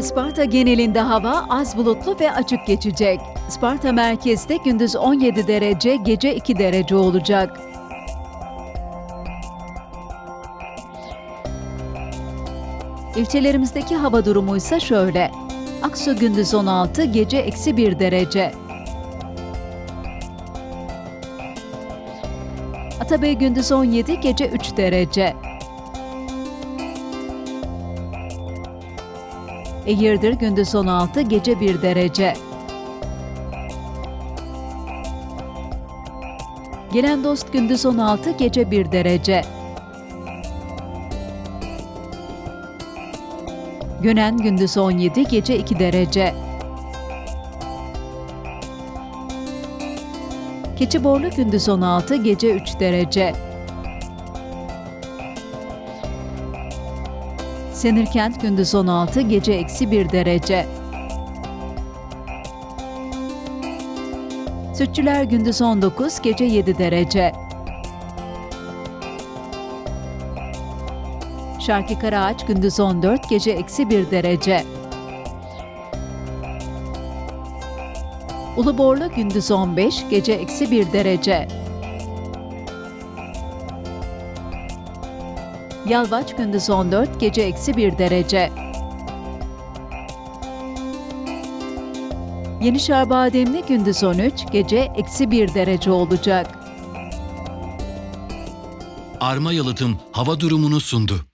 Isparta genelinde hava az bulutlu ve açık geçecek. Isparta merkezde gündüz 17 derece, gece 2 derece olacak. İlçelerimizdeki hava durumu ise şöyle. Aksu gündüz 16, gece eksi 1 derece. Atabey gündüz 17, gece 3 derece. Eğirdir gündüz 16, gece 1 derece. Gelen dost gündüz 16, gece 1 derece. Gönen gündüz 17, gece 2 derece. Keçiborlu gündüz 16, gece 3 derece. Senirkent gündüz 16, gece eksi 1 derece. Sütçüler gündüz 19, gece 7 derece. Şarkı Karaağaç gündüz 14, gece eksi 1 derece. Uluborlu gündüz 15, gece eksi 1 derece. Yalvaç gündüz 14, gece eksi 1 derece. Yenişehir Bademli gündüz 13, gece eksi 1 derece olacak. Arma Yalıtım hava durumunu sundu.